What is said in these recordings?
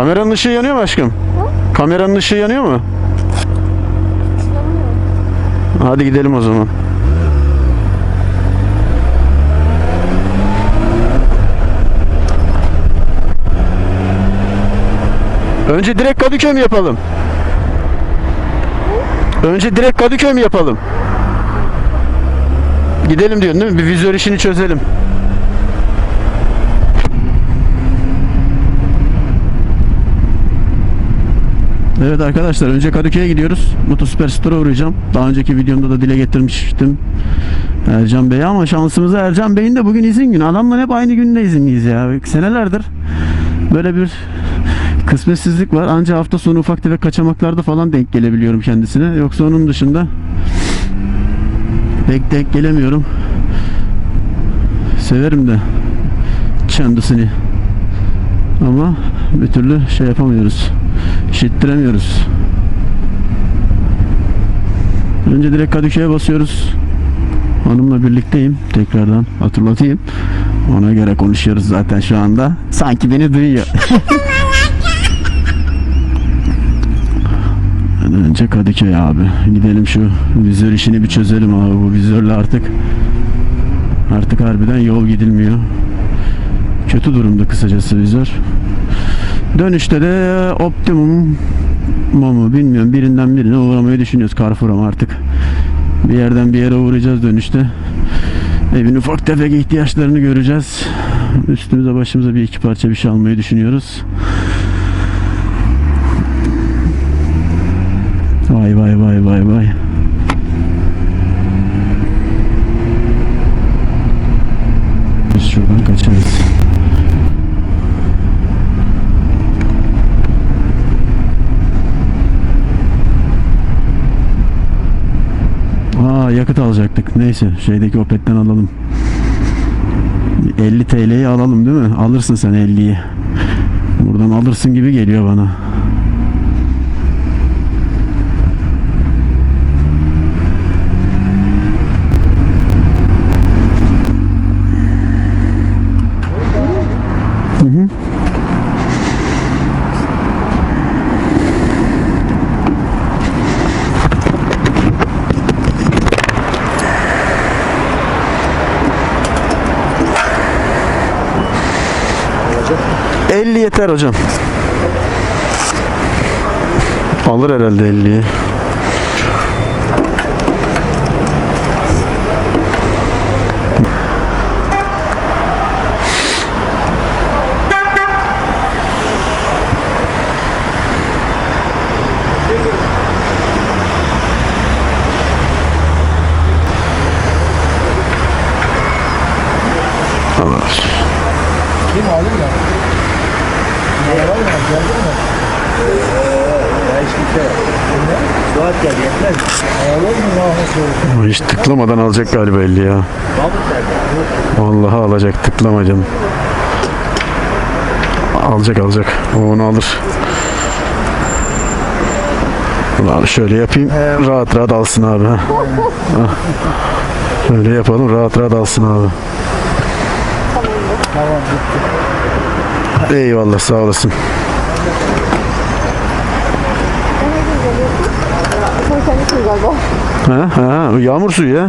Kameranın ışığı yanıyor mu aşkım? Kameranın ışığı yanıyor mu? Hadi gidelim o zaman. Önce direkt Kadıköy mü yapalım? Önce direkt Kadıköy mü yapalım? Gidelim diyorsun değil mi? Bir vizör işini çözelim. Evet arkadaşlar önce Kadıköy'e gidiyoruz. Motosüper Store'a uğrayacağım. Daha önceki videomda da dile getirmiştim Ercan Bey'e ama şansımıza Ercan Bey'in de bugün izin günü. Adamla hep aynı günde izinliyiz ya. Senelerdir böyle bir kısmetsizlik var. Ancak hafta sonu ufak tefek kaçamaklarda falan denk gelebiliyorum kendisine. Yoksa onun dışında pek denk gelemiyorum. Severim de kendisini. Ama bir türlü şey yapamıyoruz. İşittiremiyoruz. Önce direkt Kadıköy'e basıyoruz. Hanımla birlikteyim. Tekrardan hatırlatayım. Ona göre konuşuyoruz zaten şu anda. Sanki beni duyuyor. Önce Kadıköy abi. Gidelim şu vizör işini bir çözelim abi. Bu vizörle artık artık harbiden yol gidilmiyor. Kötü durumda kısacası vizör. Dönüşte de optimum mu bilmiyorum birinden birine uğramayı düşünüyoruz Carrefour'a artık. Bir yerden bir yere uğrayacağız dönüşte. Evin ufak tefek ihtiyaçlarını göreceğiz. Üstümüze başımıza bir iki parça bir şey almayı düşünüyoruz. Vay vay vay vay vay. Biz şuradan kaçarız. Aa yakıt alacaktık. Neyse şeydeki Opet'ten alalım. 50 TL'yi alalım değil mi? Alırsın sen 50'yi. Buradan alırsın gibi geliyor bana. Hı hı. Olacak. 50 yeter hocam. Alır herhalde 50'yi. Alır. Kim aldın ya? Ne var mı? Geldi mi? Ya hiç kimse yok. Ne? Hiç tıklamadan alacak galiba 50 ya. Vallahi alacak tıklama canım. Alacak alacak. O onu alır. Ulan şöyle yapayım. Rahat rahat alsın abi. ha. Şöyle yapalım rahat rahat alsın abi. Tamam. Eyvallah sağ olasın. Sen kendisi galiba. Ha, ha, yağmur suyu ya.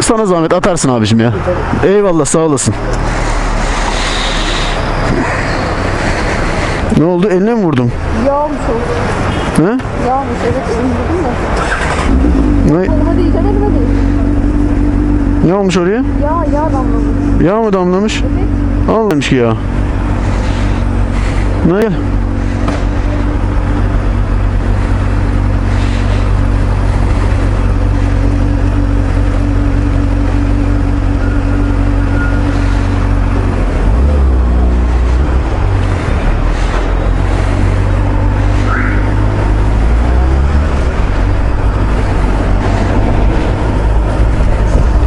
Sana zahmet atarsın abicim ya. Eyvallah sağ olasın. Ne oldu? Eline mi vurdum? Yağmış o. Ha? Yağmış evet elim dedim de. Ne, Elime değil elime değil. ne olmuş oraya? Yağ yağ damlamış. Yağ mı damlamış? Almamış ki ya. Ne gel.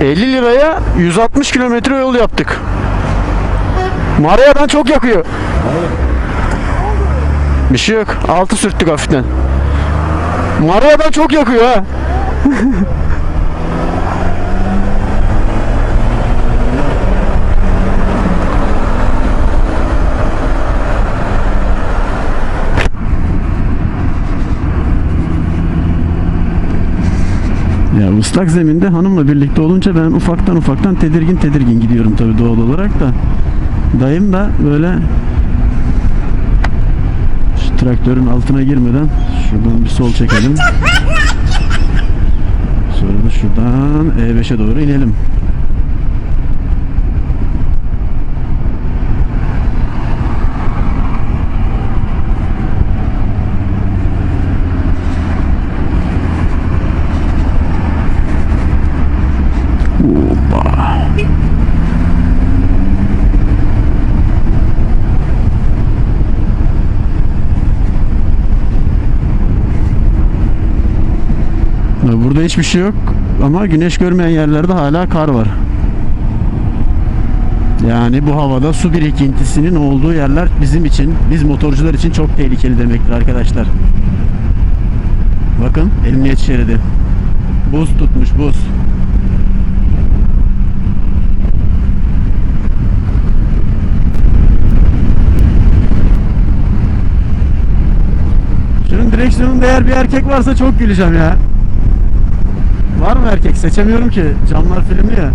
...50 liraya 160 kilometre yol yaptık. Maria'dan çok yakıyor. Bir şey yok. Altı sürttük hafiften. Maria'dan çok yakıyor ha. ıslak zeminde hanımla birlikte olunca ben ufaktan ufaktan tedirgin tedirgin gidiyorum tabii doğal olarak da. Dayım da böyle şu traktörün altına girmeden şuradan bir sol çekelim. Sonra da şuradan E5'e doğru inelim. Burada hiçbir şey yok ama güneş görmeyen yerlerde hala kar var. Yani bu havada su birikintisinin olduğu yerler bizim için, biz motorcular için çok tehlikeli demektir arkadaşlar. Bakın emniyet şeridi. Buz tutmuş buz. Şunun direksiyonunda eğer bir erkek varsa çok güleceğim ya. Var mı erkek? Seçemiyorum ki. Camlar filmli ya.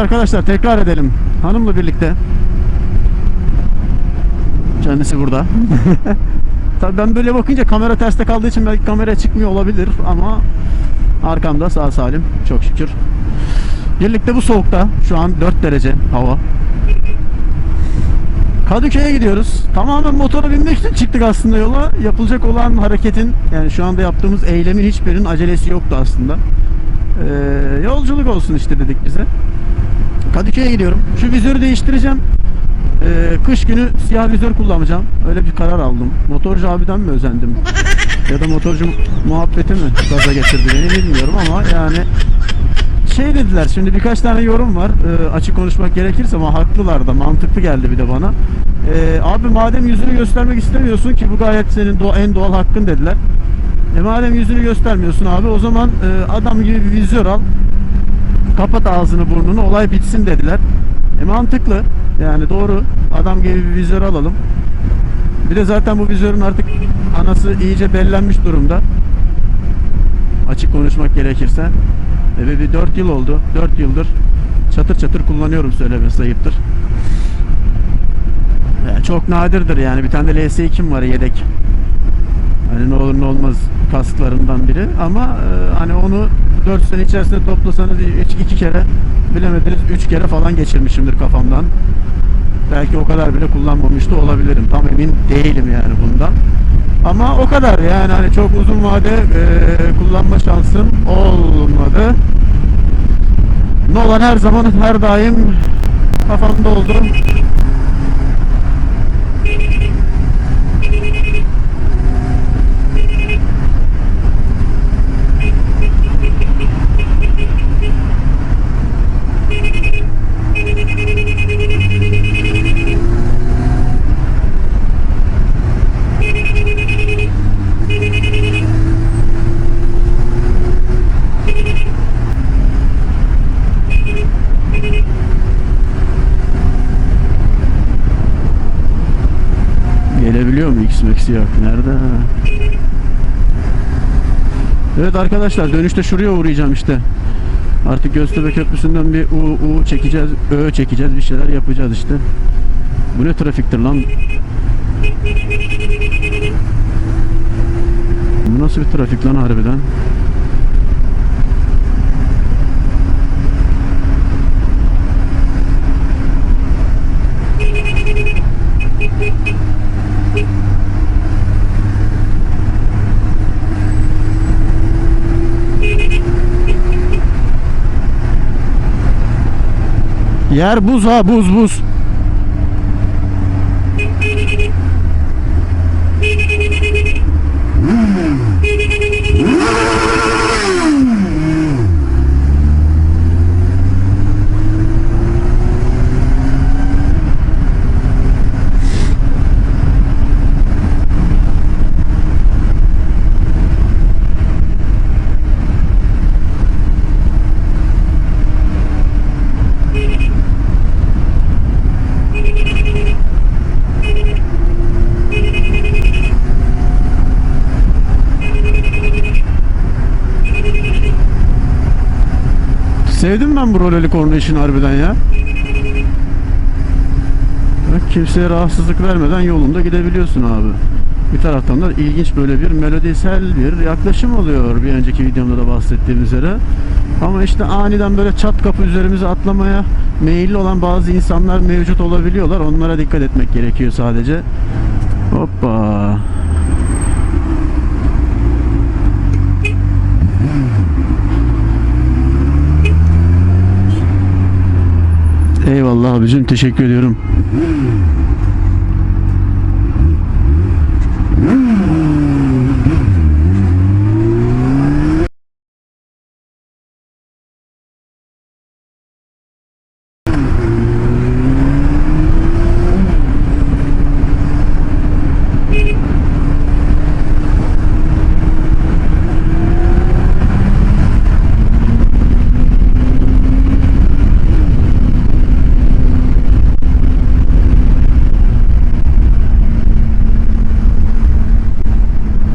Arkadaşlar tekrar edelim. Hanımla birlikte. Kendisi burada. Tabii ben böyle bakınca kamera terste kaldığı için belki kamera çıkmıyor olabilir ama arkamda sağ salim çok şükür. Birlikte bu soğukta şu an 4 derece hava. Kadıköy'e gidiyoruz. Tamamen motora binmek için çıktık aslında yola. Yapılacak olan hareketin yani şu anda yaptığımız eylemin hiçbirinin acelesi yoktu aslında. Ee, yolculuk olsun işte dedik bize. Kadıköy'e gidiyorum. Şu vizörü değiştireceğim. Ee, kış günü siyah vizör kullanacağım. Öyle bir karar aldım. Motorcu abiden mi özendim? Ya da motorcu muhabbeti mi gaza getirdi beni bilmiyorum ama yani şey dediler şimdi birkaç tane yorum var Ee, açık konuşmak gerekirse ama haklılar da mantıklı geldi bir de bana Ee, abi madem yüzünü göstermek istemiyorsun ki bu gayet senin doğa- en doğal hakkın dediler e madem yüzünü göstermiyorsun abi o zaman e, adam gibi bir vizör al kapat ağzını burnunu olay bitsin dediler. E mantıklı. Yani doğru. Adam gibi bir vizör alalım. Bir de zaten bu vizörün artık anası iyice bellenmiş durumda. Açık konuşmak gerekirse. E ve bir 4 yıl oldu. 4 yıldır çatır çatır kullanıyorum söylemesi ayıptır. Yani çok nadirdir yani. Bir tane de LS2'm var yedek. Hani ne olur ne olmaz kasklarından biri ama e, hani onu 4 sene içerisinde toplasanız 3 2 kere bilemediniz 3 kere falan geçirmişimdir kafamdan. Belki o kadar bile kullanmamış da olabilirim. Tam emin değilim yani bundan. Ama o kadar yani hani çok uzun vade e, kullanma şansım olmadı. Ne olan her zaman her daim kafamda oldu. Yok. Nerede? Evet arkadaşlar dönüşte şuraya uğrayacağım işte. Artık Göztepe Köprüsü'nden bir U, U çekeceğiz, Ö çekeceğiz, bir şeyler yapacağız işte. Bu ne trafiktir lan? Bu nasıl bir trafik lan harbiden? Yer buz ha buz buz. Sevdim ben bu roleli korna işini harbiden ya. Bak kimseye rahatsızlık vermeden yolunda gidebiliyorsun abi. Bir taraftan da ilginç böyle bir melodisel bir yaklaşım oluyor bir önceki videomda da bahsettiğim üzere. Ama işte aniden böyle çat kapı üzerimize atlamaya meyilli olan bazı insanlar mevcut olabiliyorlar. Onlara dikkat etmek gerekiyor sadece. Hoppa. Eyvallah abicim teşekkür ediyorum.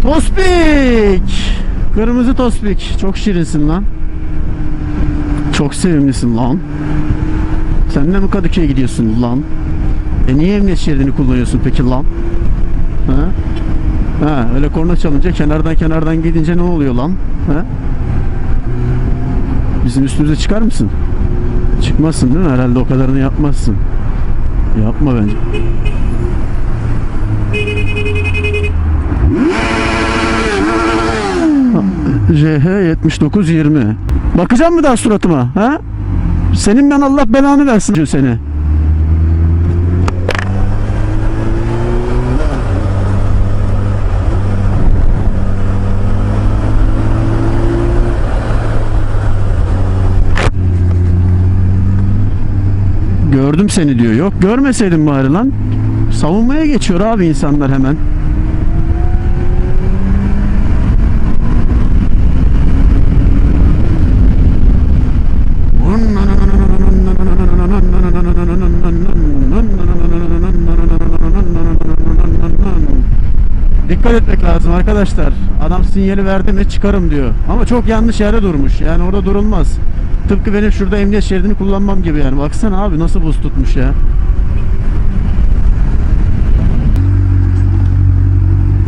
Tospik! Kırmızı tospik. Çok şirinsin lan. Çok sevimlisin lan. Sen de mi Kadıköy'e gidiyorsun lan? E niye emniyet şeridini kullanıyorsun peki lan? Ha? Ha, öyle korna çalınca kenardan kenardan gidince ne oluyor lan? Ha? Bizim üstümüze çıkar mısın? Çıkmazsın değil mi? Herhalde o kadarını yapmazsın. Yapma bence. JH 7920. Bakacak mı daha suratıma? Ha? Senin ben Allah belanı versin seni. Gördüm seni diyor. Yok görmeseydin bari lan. Savunmaya geçiyor abi insanlar hemen. Dikkat etmek lazım arkadaşlar. Adam sinyali verdi mi çıkarım diyor. Ama çok yanlış yerde durmuş. Yani orada durulmaz. Tıpkı benim şurada emniyet şeridini kullanmam gibi yani. Baksana abi nasıl buz tutmuş ya.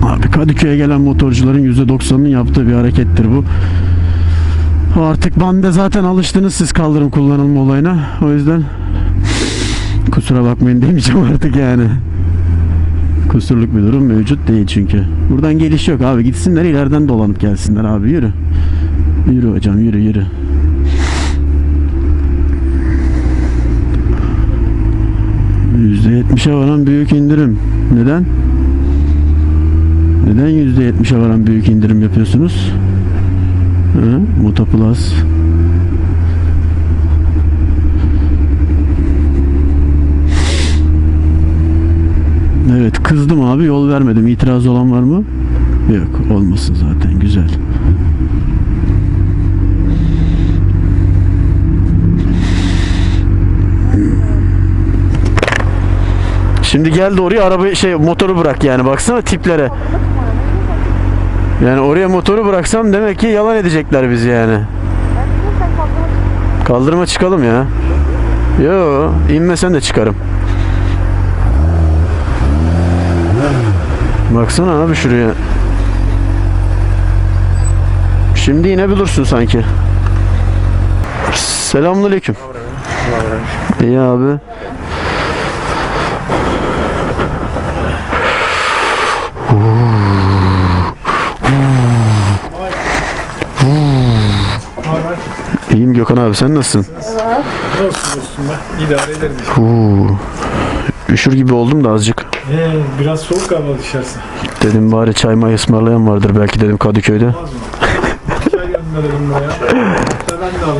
Abi Kadıköy'e gelen motorcuların %90'ının yaptığı bir harekettir bu. Artık bande zaten alıştınız siz kaldırım kullanılma olayına. O yüzden kusura bakmayın demeyeceğim artık yani. Kusurluk bir durum mevcut değil çünkü. Buradan geliş yok abi. Gitsinler ileriden dolanıp gelsinler abi yürü. Yürü hocam yürü yürü. %70'e varan büyük indirim. Neden? Neden %70'e varan büyük indirim yapıyorsunuz? Hı? Motoplus. Evet kızdım abi yol vermedim. İtiraz olan var mı? Yok olmasın zaten güzel. Şimdi gel de oraya arabayı şey motoru bırak yani baksana tiplere. Yani oraya motoru bıraksam demek ki yalan edecekler bizi yani. Kaldırıma çıkalım ya. Yo inmesen de çıkarım. Baksana abi şuraya. Şimdi inebilirsin sanki. Selamünaleyküm. İyi abi. İyiyim Gökhan abi sen nasılsın? Olsun dostum be. İdare ederim. Üşür gibi oldum da azıcık. Ee, biraz soğuk galiba dışarısı. Dedim bari çay may ısmarlayan vardır belki dedim Kadıköy'de. Olmaz mı? Çay dedim buraya. Ben de alayım.